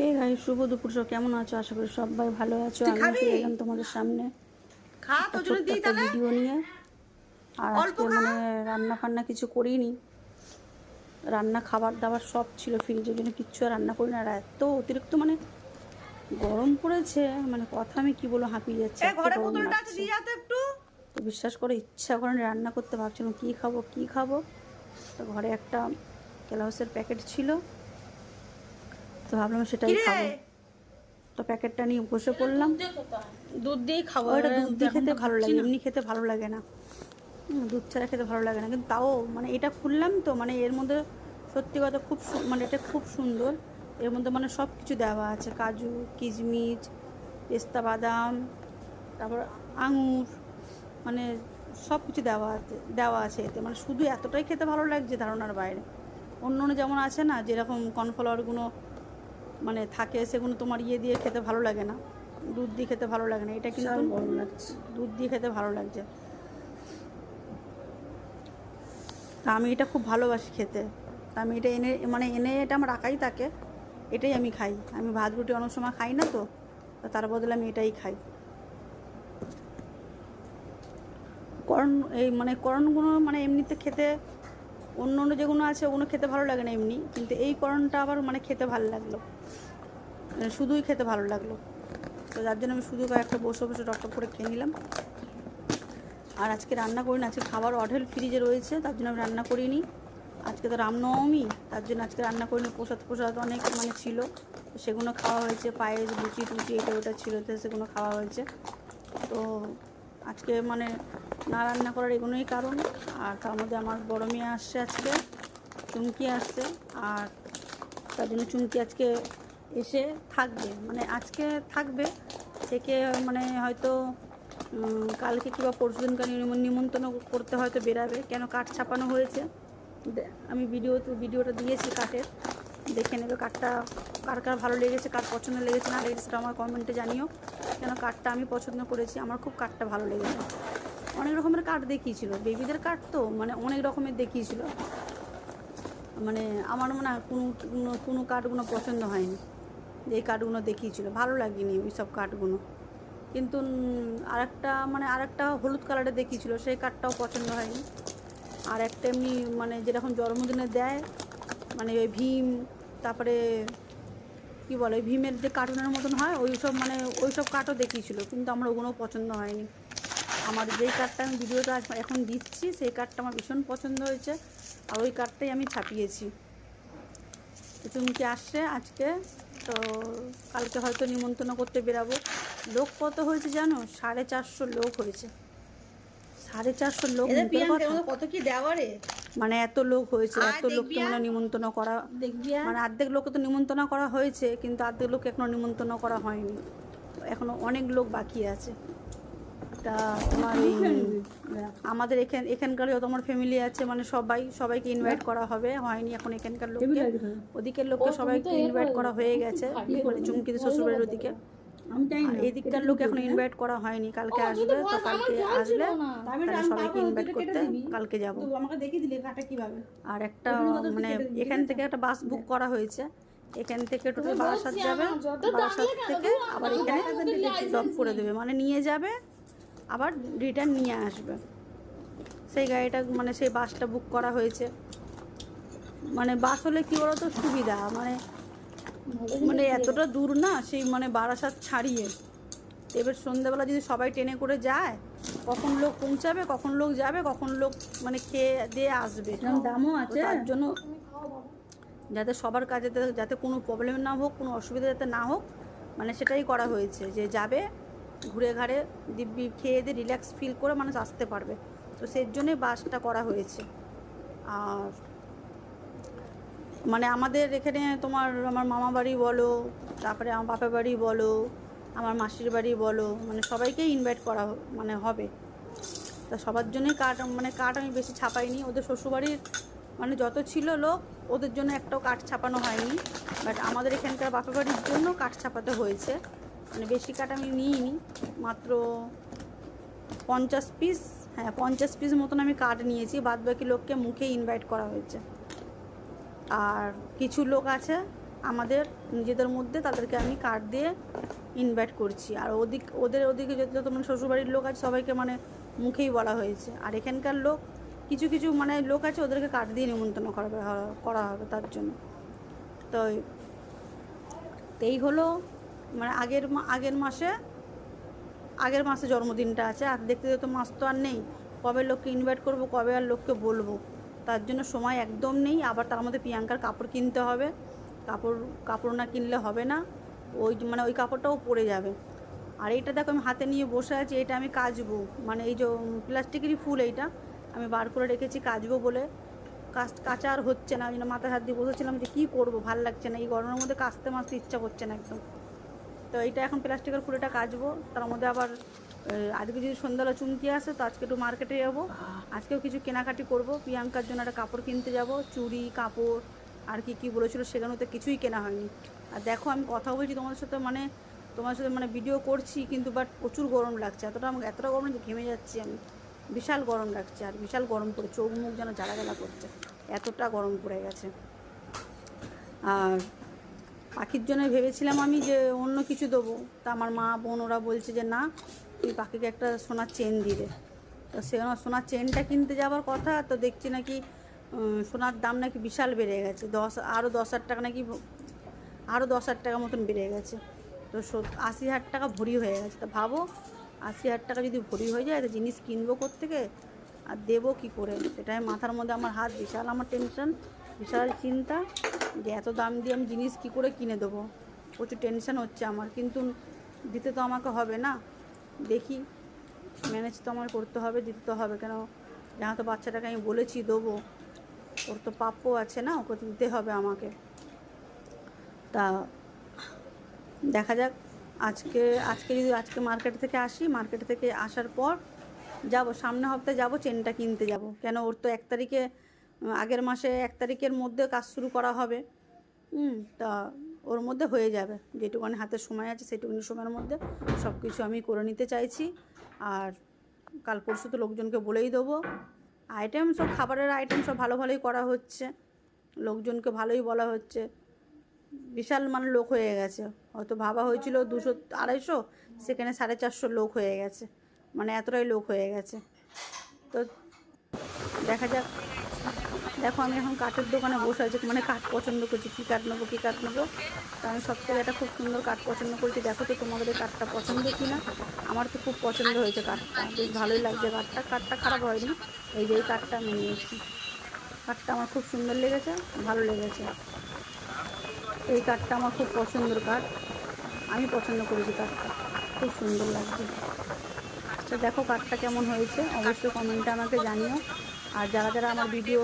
হে গাই শুভ দুপুর সব। কেমন আছো? আশা করি সবাই ভালো আছো। আমি চলে এলাম তোমাদের সামনে। খা একটা জন্য দিই তাহলে। ভিডিও নিয়ে। আর আজকে মানে রান্না ফান্না কিছু করিনি। রান্না খাবার দাবার সব ছিল ফ্রিজের জন্য। কিচ্ছু রান্না করিনি। আর এত অতিরিক্ত মানে গরম পড়েছে। মানে কথা আমি কি বলব হাঁপিয়ে যাচ্ছে। তো বিশ্বাস করে ইচ্ছা করে না রান্না করতে। ভাবছিলাম কী খাব কী খাব? তো ঘরে একটা কেলাউসের প্যাকেট ছিল। তো ভাবলাম সেটাই খাব। তো প্যাকেটটা নিয়ে বসে পড়লাম। দুধ দিয়ে খাব ওটা দুধ দিয়ে খেতে ভালো লাগে এমনি খেতে ভালো লাগে না। দুধ ছাড়া খেতে ভালো লাগে না কিন্তু তাও মানে এটা খুললাম তো মানে এর মধ্যে সত্যি কথা খুব মানে এটা খুব সুন্দর। এর মধ্যে মানে সব কিছু দেওয়া আছে কাজু কিশমিশ পেস্তা বাদাম তারপর আঙুর মানে সব কিছু দেওয়া আছে দেওয়া আছে এতে। মানে শুধু এতটাই খেতে ভালো লাগছে ধারণার বাইরে। অন্য অন্য যেমন আছে না যেরকম কর্নফ্লাওয়ারগুলো মানে থাকে সেগুলো তোমার ইয়ে দিয়ে খেতে ভালো লাগে না। দুধ দিয়ে খেতে ভালো লাগে না। এটা কিন্তু দুধ দিয়ে খেতে ভালো লাগছে। তা আমি এটা খুব ভালোবাসি খেতে। তা আমি এটা এনে মানে এনে এটা আমার রাখাই থাকে। এটাই আমি খাই। আমি ভাত রুটি অনেক সময় খাই না তো তার বদলে আমি এটাই খাই। করণ এই মানে করণগুলো মানে এমনিতে খেতে অন্য অন্য যেগুলো আছে ওগুলো খেতে ভালো লাগে না এমনি। কিন্তু এই করণটা আবার মানে খেতে ভালো লাগল। শুধুই খেতে ভালো লাগল। তো যার জন্য আমি শুধু কয়েকটা বসে বসে টকটক করে খেয়ে নিলাম। আর আজকে রান্না করিনি, আজকে খাবার অঢেল ফ্রিজে রয়েছে, তার জন্য আমি রান্না করিনি। আজকে তো রামনবমী, তার জন্য আজকে রান্না করিনি, প্রসাদ প্রসাদ অনেক মানে ছিল। সেগুলো খাওয়া হয়েছে, পায়েস, লুচি টুচি এটা ওটা ছিল, তো সেগুলো খাওয়া হয়েছে। তো আজকে মানে না রান্না করার এগুলোই কারণ। আর তার মধ্যে আমার বড় মেয়ে আসছে আজকে, চুমকি আসছে। আর তার জন্য চুমকি আজকে এসে থাকবে মানে আজকে থাকবে, থেকে মানে হয়তো কালকে কিংবা পরশু দিনকার নিমন্ত্রণ করতে হয়তো বেরাবে, কেন কাঠ ছাপানো হয়েছে? আমি ভিডিও ভিডিওটা দিয়েছি কাঠের, দেখে নেবে কাঠটা কার কার ভালো লেগেছে, কার পছন্দ লেগেছে, না লেগেছে সেটা আমার কমেন্টে জানিও, কেন কাঠটা আমি পছন্দ করেছি, আমার খুব কাঠটা ভালো লেগেছে। অনেক রকমের কাঠ দেখিয়েছিল, বেবিদের কাঠ তো মানে অনেক রকমের দেখিয়েছিল। মানে আমার মনে হয় কোনো কোনো কাঠগুলো পছন্দ হয়নি। এই কাঠগুলো দেখিয়েছিল, ভালো লাগেনি ওই সব কাঠগুলো কিন্তু আরেকটা মানে আরেকটা হলুদ কালারে দেখিয়েছিল, সেই কার্ডটাও পছন্দ হয়নি। আর একটা এমনি মানে যেরকম জন্মদিনে দেয় মানে ওই ভীম, তারপরে কি বলে ভীমের যে কার্টুনের মতন হয়, ওই সব মানে ওই সব কাঠও দেখিয়েছিল, কিন্তু আমার ওগুলোও পছন্দ হয়নি। আমার যেই কার্ডটা আমি ভিডিওটা এখন দিচ্ছি, সেই কার্ডটা আমার ভীষণ পছন্দ হয়েছে, আর ওই কার্ডটাই আমি ছাপিয়েছি। চুমকি আসছে আজকে? তো কালকে হয়তো নিমন্ত্রণ করতে বেরাবো। লোক কত হয়েছে জানো? সাড়ে চারশো লোক হয়েছে। সাড়ে চারশো লোক কত কি দেওয়া রে? মানে এত লোক হয়েছে এত লোককে মানে নিমন্ত্রণ করা দেখবি মানে অর্ধেক লোককে তো নিমন্ত্রণ করা হয়েছে কিন্তু অর্ধেক লোক এখনও নিমন্ত্রণ করা হয়নি। এখনও অনেক লোক বাকি আছে। তা তোমার এই আমাদের এখান এখানকারও তোমার ফ্যামিলি আছে মানে সবাই সবাইকে ইনভাইট করা হবে। হয়নি এখন এখানকার লোককে। ওদিকের লোককে সবাইকে ইনভাইট করা হয়ে গেছে। মানে চুমকিতে শ্বশুরের ওদিকে। আমি এদিককার লোক এখন ইনভাইট করা হয়নি। কালকে আসবে তো কালকে আসলে তাহলে সবাইকে ইনভাইট করতে কালকে যাব। আমাকে দেখিয়ে দিলে কাটা কীভাবে? আর একটা মানে এখান থেকে একটা বাস বুক করা হয়েছে। এখান থেকে টোটাল বারাসাত যাবে। বারাসাত থেকে আবার এখানে ড্রপ করে দেবে। মানে নিয়ে যাবে আবার রিটার্ন নিয়ে আসবে। সেই গাড়িটা মানে সেই বাসটা বুক করা হয়েছে। মানে বাস হলে কী বলতো সুবিধা। মানে মানে এতটা দূর না সেই মানে বারাসাত ছাড়িয়ে। এবার সন্ধ্যাবেলা যদি সবাই ট্রেনে করে যায় কখন লোক পৌঁছাবে কখন লোক যাবে কখন লোক মানে খেয়ে দিয়ে আসবে। দামও আছে। তার জন্য যাতে সবার কাজে যাতে- যাতে কোনো প্রবলেম না হোক কোনো অসুবিধা যাতে না হোক মানে সেটাই করা হয়েছে। যে যাবে ঘুরে ঘাড়ে দিব্যি খেয়ে দিয়ে রিল্যাক্স ফিল করে মানুষ আসতে পারবে। তো সেই জন্যই বাসটা করা হয়েছে। আর মানে আমাদের এখানে তোমার আমার মামা বাড়ি বলো, তারপরে আমার বাপের বাড়ি বলো, আমার মাসির বাড়ি বলো মানে সবাইকেই ইনভাইট করা মানে হবে। তা সবার জন্যই কার্ড মানে কার্ড আমি বেশি ছাপাইনি। ওদের শ্বশুরবাড়ির মানে যত ছিল লোক, ওদের জন্য একটাও কাঠ ছাপানো হয়নি। বাট আমাদের এখানকার বাপের বাড়ির জন্য কাঠ ছাপাতে হয়েছে। মানে বেশি কাঠ আমি নিইনি, মাত্র পঞ্চাশ পিস হ্যাঁ পঞ্চাশ পিস মতন আমি কার্ড নিয়েছি বাদ বাকি লোককে মুখে ইনভাইট করা হয়েছে। আর কিছু লোক আছে আমাদের, নিজেদের মধ্যে, তাদেরকে আমি কার্ড দিয়ে ইনভাইট করছি। আর ওদিক, ওদের ওদিকে যত যত মানে শ্বশুরবাড়ির লোক আছে, সবাইকে মানে মুখেই বলা হয়েছে। আর এখানকার লোক, কিছু কিছু মানে লোক আছে, ওদেরকে কার্ড দিয়ে নিমন্ত্রণ করা করা হবে তার জন্য। তো এই হলো মানে আগের আগের মাসে আগের মাসে জন্মদিনটা আছে, আর দেখতে দেখতে মাস তো আর নেই। কবে লোককে ইনভাইট করব, কবে আর লোককে বলব? তার জন্য সময় একদম নেই। আবার তার মধ্যে প্রিয়াঙ্কার কাপড় কিনতে হবে। কাপড় কাপড় না কিনলে হবে না। ওই মানে ওই কাপড়টাও পরে যাবে। আর এইটা দেখো আমি হাতে নিয়ে বসে আছি, এটা আমি কাচবো। মানে এই যে প্লাস্টিকেরই ফুল এইটা। আমি বার করে রেখেছি কাচবো বলে। কাজ কাচা আর হচ্ছে না। ওই জন্য মাথায় হাত দিয়ে বসেছিলাম যে কী করব? ভালো লাগছে না। এই গরমের মধ্যে কাচতে মাছতে ইচ্ছা করছে না একদম। তো এইটা এখন প্লাস্টিকের ফুলটা কাচবো। তার মধ্যে আবার আজকে যদি সন্ধ্যাবেলা চুমকি আসে, তো আজকে একটু মার্কেটে যাব। আজকেও কিছু কেনাকাটি করব। প্রিয়াঙ্কার জন্য একটা কাপড় কিনতে যাব, চুড়ি, কাপড়, আর কি কি বলেছিল সেখানেও তো কিছুই কেনা হয়নি। আর দেখো, আমি কথা বলছি তোমাদের সাথে মানে তোমার সাথে মানে ভিডিও করছি, কিন্তু বাট প্রচুর গরম লাগছে। এতটা আমাকে, এতটা গরম যে ঘেমে যাচ্ছি আমি। বিশাল গরম লাগছে, আর বিশাল গরম পড়ে চোখ মুখ যেন জ্বালা জ্বালা করছে। এতটা গরম পড়ে গেছে। আর পাখির জন্য ভেবেছিলাম আমি যে অন্য কিছু দেবো। তা আমার মা, বোন ওরা বলছে যে, না তুই পাখিকে একটা সোনার চেন দিবে তো সে সোনার চেনটা কিনতে যাওয়ার কথা, তো দেখছি নাকি সোনার দাম নাকি বিশাল বেড়ে গেছে। দশ আরও দশ হাজার টাকা নাকি আরও দশ হাজার টাকা মতন বেড়ে গেছে। তো আশি হাজার টাকা ভরি হয়ে গেছে। তো ভাবো, আশি হাজার টাকা যদি ভরি হয়ে যায় তো জিনিস কিনবো থেকে আর দেবো কী করে? সেটাই মাথার মধ্যে আমার হাত বিশাল, আমার টেনশন বিশাল চিন্তা যে এত দাম দিয়ে আমি জিনিস কী করে কিনে দেবো? প্রচুর টেনশন হচ্ছে আমার, কিন্তু দিতে তো আমাকে হবে না। দেখি ম্যানেজ তো আমার করতে হবে, দিতে তো হবে। কেন? যাহা তো বাচ্চাটাকে আমি বলেছি দেবো। ওর তো প্রাপ্য আছে না, ওকে দিতে হবে আমাকে। তা দেখা যাক, আজকে আজকে যদি আজকে মার্কেট থেকে আসি মার্কেট থেকে আসার পর যাব, সামনে হপ্তাহে যাব চেনটা কিনতে যাব। কেন? ওর তো এক তারিখে আগের মাসে এক তারিখের মধ্যে কাজ শুরু করা হবে। তা ওর মধ্যে হয়ে যাবে। যেটুকুনি হাতে সময় আছে সেটুকুনি সময়ের মধ্যে সব কিছু আমি করে নিতে চাইছি। আর কাল পরশু তো লোকজনকে বলেই দেবো। আইটেম সব, খাবারের আইটেম সব ভালো ভালোই করা হচ্ছে। লোকজনকে ভালোই বলা হচ্ছে। বিশাল মানে লোক হয়ে গেছে। হয়তো ভাবা হয়েছিল দুশো আড়াইশো, সেখানে সাড়ে চারশো লোক হয়ে গেছে। মানে এতটাই লোক হয়ে গেছে। তো দেখা যাক। দেখো, আমি এখন কাঠের দোকানে বসে আছি। মানে কাঠ পছন্দ করছি। কী কাঠ নেব, কী কাঠ নেব? তো আমি সব থেকে একটা খুব সুন্দর কাঠ পছন্দ করছি। দেখো তো তোমাদের কাঠটা পছন্দ কি না আমার তো খুব পছন্দ হয়েছে কাঠটা। বেশ ভালোই লাগছে কাঠটা। কাঠটা খারাপ হয়নি। এই যে এই কাঠটা আমি নিয়েছি। কাঠটা আমার খুব সুন্দর লেগেছে, ভালো লেগেছে। এই কাঠটা আমার খুব পছন্দের কাঠ। আমি পছন্দ করেছি কাঠটা। খুব সুন্দর লাগছে। তো দেখো কাঠটা কেমন হয়েছে। অবশ্যই কমেন্টে আমাকে জানিও। আর যারা যারা আমার ভিডিও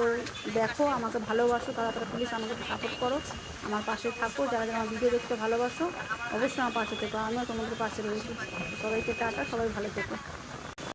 দেখো, আমাকে ভালোবাসো, তারা তারা প্লিজ আমাকে সাপোর্ট করো, আমার পাশে থাকো। যারা যারা আমার ভিডিও দেখতে ভালোবাসো, অবশ্যই আমার পাশে থেকো। আমিও তোমাদের পাশে রয়েছি। সবাইকে টাটা, সবাই ভালো থেকো।